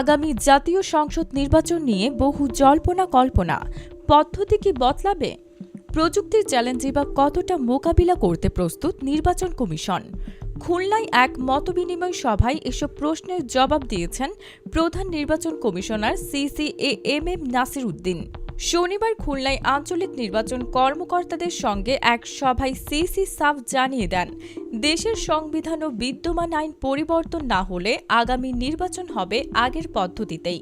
আগামী জাতীয় সংসদ নির্বাচন নিয়ে বহু জল্পনা কল্পনা। পদ্ধতি কি বদলাবে? প্রযুক্তির চ্যালেঞ্জে বা কতটা মোকাবিলা করতে প্রস্তুত নির্বাচন কমিশন? খুলনায় এক মতবিনিময় সভায় এসব প্রশ্নের জবাব দিয়েছেন প্রধান নির্বাচন commissioner CC M M Nasir Uddin. শনিবার খুলনায় আঞ্চলিক নির্বাচন কর্মকর্তাদের সঙ্গে এক সভায় সিসি সাফ জানিয়ে দেন, দেশের সংবিধান ও বিদ্যমান আইন পরিবর্তন না হলে আগামী নির্বাচন হবে আগের পদ্ধতিতেই।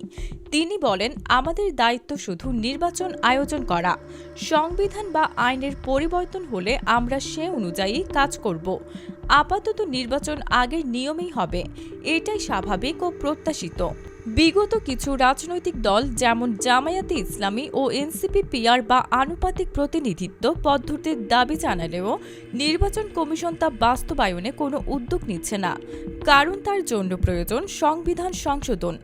তিনি বলেন, আমাদের দায়িত্ব শুধু নির্বাচন আয়োজন করা। সংবিধান বা আইনের পরিবর্তন হলে আমরা সে অনুযায়ী কাজ করব। আপাতত নির্বাচন আগের নিয়মেই হবে। এটাই স্বাভাবিক ও প্রত্যাশিত। বিগত কিছু রাজনৈতিক দল যেমন জামায়াতে ইসলামী ও এনসিপি, পিআর বা আনুপাতিক প্রতিনিধিত্ব পদ্ধতির দাবি জানালেও নির্বাচন কমিশন তা বাস্তবায়নে কোনো উদ্যোগ নিচ্ছে না। কারণ তার জন্য প্রয়োজন সংবিধান সংশোধন।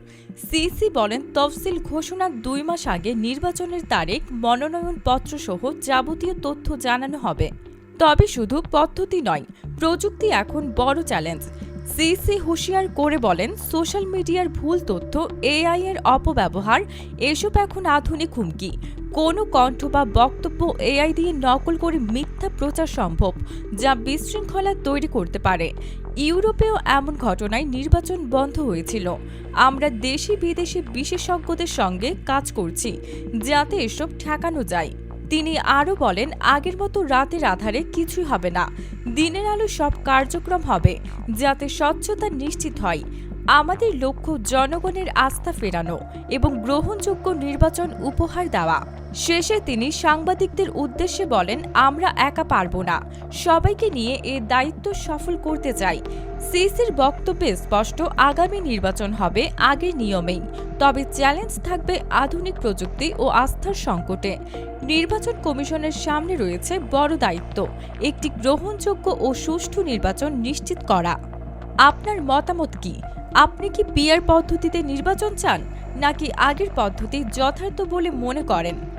সিসি বলেন, তফসিল ঘোষণার দুই মাস আগে নির্বাচনের তারিখ মনোনয়নপত্র সহ যাবতীয় তথ্য জানানো হবে। তবে শুধু পদ্ধতি নয়, প্রযুক্তি এখন বড় চ্যালেঞ্জ। সিসি হুঁশিয়ার করে বলেন, সোশ্যাল মিডিয়ার ভুল তথ্য, এআই এর অপব্যবহার, এসব এখন আধুনিক হুমকি। কোনো কণ্ঠ বা বক্তব্য এআই দিয়ে নকল করে মিথ্যা প্রচার সম্ভব, যা বিশৃঙ্খলা তৈরি করতে পারে। ইউরোপেও এমন ঘটনায় নির্বাচন বন্ধ হয়েছিল। আমরা দেশি বিদেশি বিশেষজ্ঞদের সঙ্গে কাজ করছি, যাতে এসব ঠেকানো যায়। তিনি আরও বলেন, আগের মতো রাতের আধারে কিছুই হবে না। দিনের আলো সব কার্যক্রম হবে, যাতে স্বচ্ছতা নিশ্চিত হয়। আমাদের লক্ষ্য জনগণের আস্থা ফেরানো এবং গ্রহণযোগ্য নির্বাচন উপহার দেওয়া। শেষে তিনি সাংবাদিকদের উদ্দেশ্যে বলেন, আমরা একা পারব না। সবাইকে নিয়ে এ দায়িত্ব সফল করতে চাই। সিসির বক্তব্যে স্পষ্ট, আগামী নির্বাচন হবে আগের নিয়মেই। তবে চ্যালেঞ্জ থাকবে আধুনিক প্রযুক্তি ও আস্থার সংকটে। নির্বাচন কমিশনের সামনে রয়েছে বড় দায়িত্ব, একটি গ্রহণযোগ্য ও সুষ্ঠু নির্বাচন নিশ্চিত করা। আপনার মতামত কি? আপনি কি পিয়ার পদ্ধতিতে নির্বাচন চান, নাকি আগের পদ্ধতি যথার্থ বলে মনে করেন?